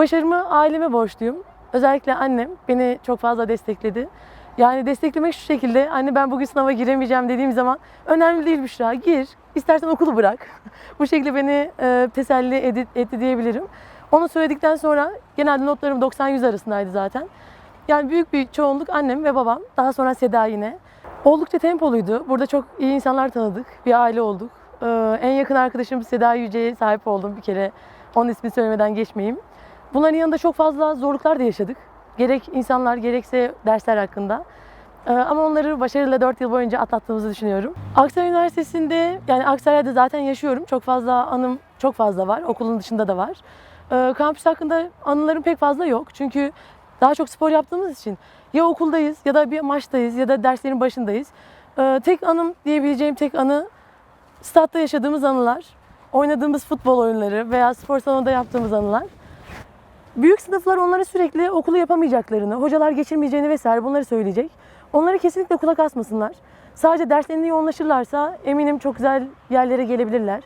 Başarımı aileme borçluyum. Özellikle annem beni çok fazla destekledi. Yani desteklemek şu şekilde, anne ben bugün sınava giremeyeceğim dediğim zaman önemli değil Büşra, gir. İstersen okulu bırak. Bu şekilde beni e, teselli edi- etti diyebilirim. Onu söyledikten sonra genelde notlarım 90-100 arasındaydı zaten. Yani büyük bir çoğunluk annem ve babam. Daha sonra Seda yine. Oldukça tempoluydu. Burada çok iyi insanlar tanıdık. Bir aile olduk. Ee, en yakın arkadaşım Seda Yüce'ye sahip oldum bir kere. Onun ismini söylemeden geçmeyeyim. Bunların yanında çok fazla zorluklar da yaşadık. Gerek insanlar gerekse dersler hakkında. Ee, ama onları başarıyla 4 yıl boyunca atlattığımızı düşünüyorum. Aksaray Üniversitesi'nde yani Aksaray'da zaten yaşıyorum. Çok fazla anım çok fazla var. Okulun dışında da var. Ee, kampüs hakkında anılarım pek fazla yok. Çünkü daha çok spor yaptığımız için ya okuldayız ya da bir maçtayız ya da derslerin başındayız. Ee, tek anım diyebileceğim tek anı statta yaşadığımız anılar, oynadığımız futbol oyunları veya spor salonunda yaptığımız anılar. Büyük sınıflar onlara sürekli okulu yapamayacaklarını, hocalar geçirmeyeceğini vesaire bunları söyleyecek. Onları kesinlikle kulak asmasınlar. Sadece derslerinde yoğunlaşırlarsa eminim çok güzel yerlere gelebilirler.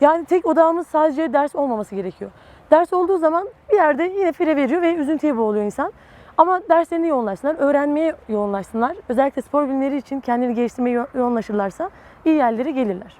Yani tek odağımız sadece ders olmaması gerekiyor. Ders olduğu zaman bir yerde yine fire veriyor ve üzüntüye boğuluyor insan. Ama derslerine yoğunlaşsınlar, öğrenmeye yoğunlaşsınlar. Özellikle spor bilimleri için kendini geliştirmeye yo- yoğunlaşırlarsa iyi yerlere gelirler.